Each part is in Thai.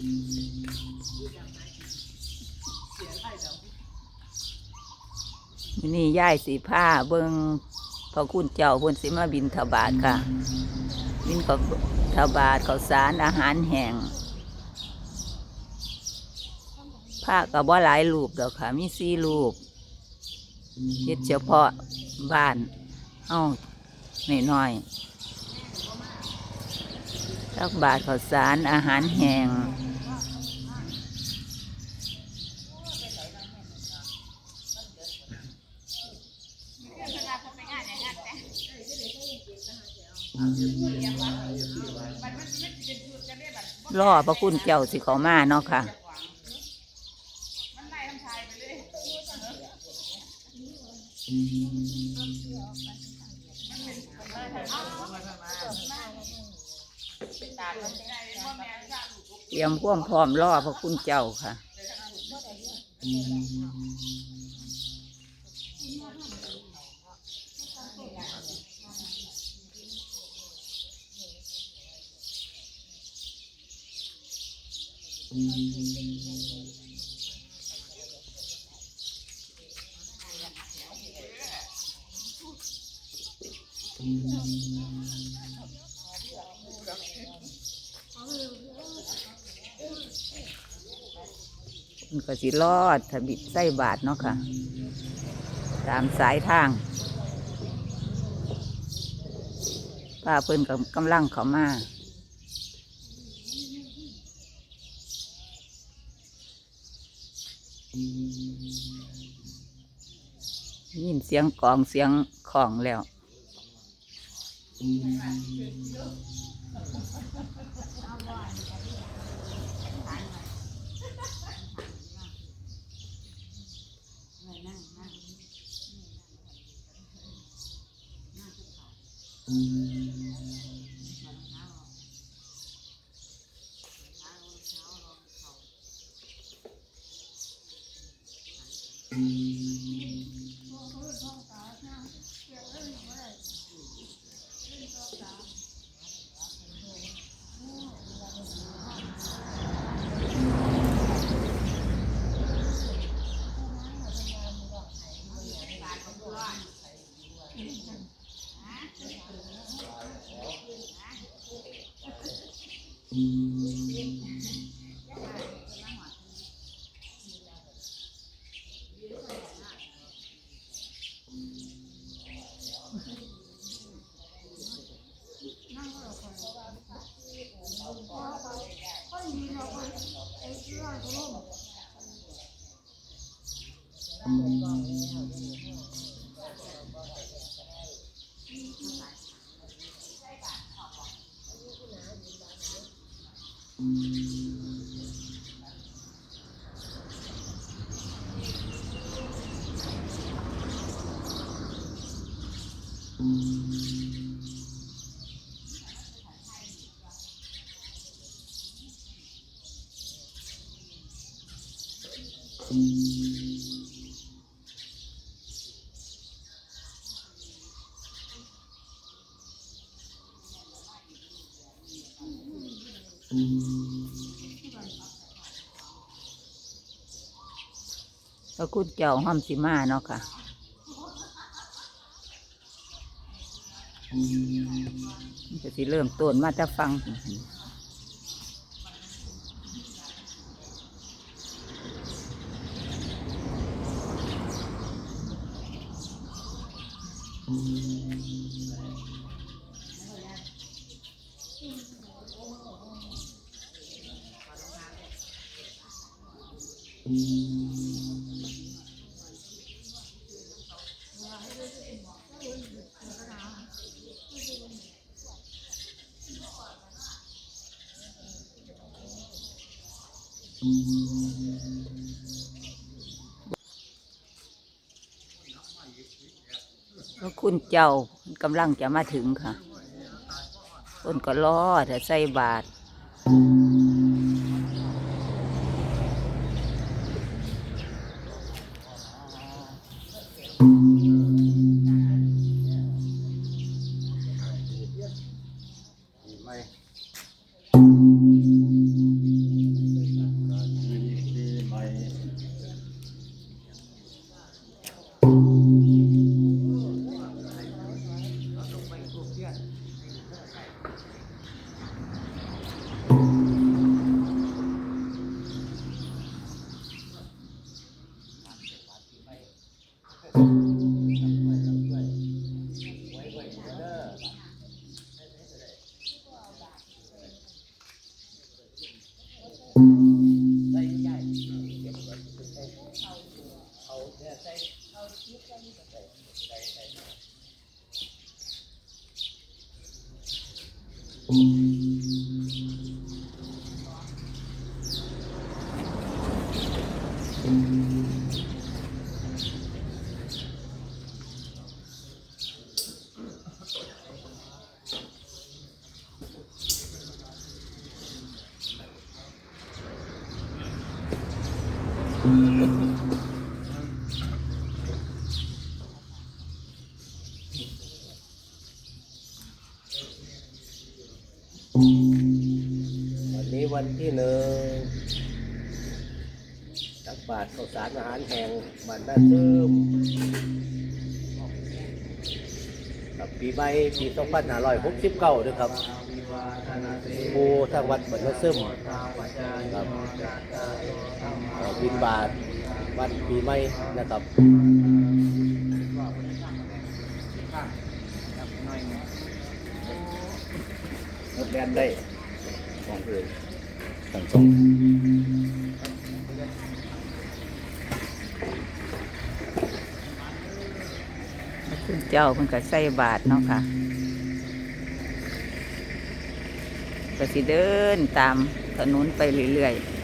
นี่ย่ายสีผ้าเบิงพระคุณเจ้าพิ่นสิมาบินทบาทค่ะ บินขทบาทข้าวสารอาหารแห้งผ้าก็บ่หลายรูปดอกค่ะ มีสี่รูปเฮ็ดเฉพาะบ้านเฮาน้อยๆตักบาทข้าวสารอาหารแห้ง รอพระคุณเจ้าสิเขามาเนาะค่ะเตรียมความพร้อมรอพระคุณเจ้าค่ะ มันก็สิรอดทบิดไส้บาทเนาะค่ะ ตามสายทางป้าเพิ่นกับกำลังเขามา ยินเสียงกลองเสียงของแล้ว Thank mm -hmm. you. พระคุณเจ้าห้อมสิมาเนาะค่ะจะสิเริ่มต้นมาจะฟัง พระคุณเจ้ากำลังจะมาถึงค่ะต้นก็รอแต่ใส่บาทดีไ Thank mm -hmm. you. วันนี้วันที่หนึ่งตักบาทข้าวสารอาหารแห่งบ้านนาซึมกับปีใหม่ปี2569ด้วยครับครูทางวัดบ้านนาซึมครับบินบาทวันปีใหม่นะครับ รถแดนได้ของเพื่อนสั่งส่งพระคุณเจ้าเพิ่นก็ใส่บาทเนาะค่ะก็สิเดินตามถนนไปเรื่อยๆ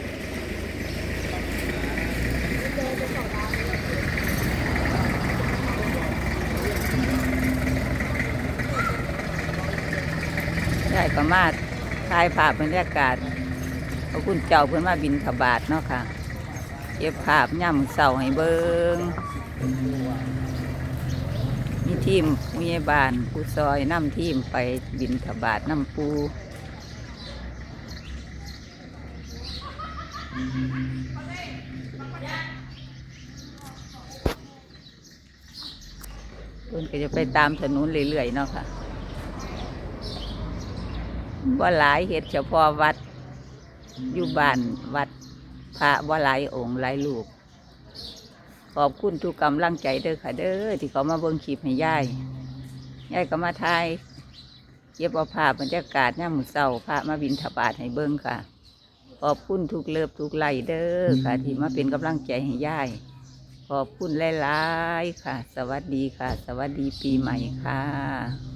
ได้ก็มาถ่ายภาพบรรยากาศพระคุณเจ้าเพิ่นมาบินขบาทเนาะค่ะเก็บภาพย่ำเสาให้เบิงมีทีมผู้ใหญ่บ้านผู้ซอยนำทีมไปบินถบาทน้ำปูเพิ่นก็จะไปตามถนนเรื่อยๆเนาะค่ะ ว่าหลายเห็ดเฉพาะวัด อยู่บ้านวัดพระว่หลายองค์หลายลูก ขอบคุณทุกกำลังใจเด้อค่ะ เด้อที่เขามาเบิ่งคลิปให้ยายยายก็มาถ่ายเก็บเอาภาพบรรยากาศย่ามมือเศร้าพระมาบินถบาทให้เบิ่งค่ะ ขอบคุณทุกเลิฟทุกไลเด้อค่ะ ที่มาเป็นกำลังใจให้ยาย ขอบคุณหลายๆค่ะ สวัสดีค่ะ สวัสดีปีใหม่ค่ะ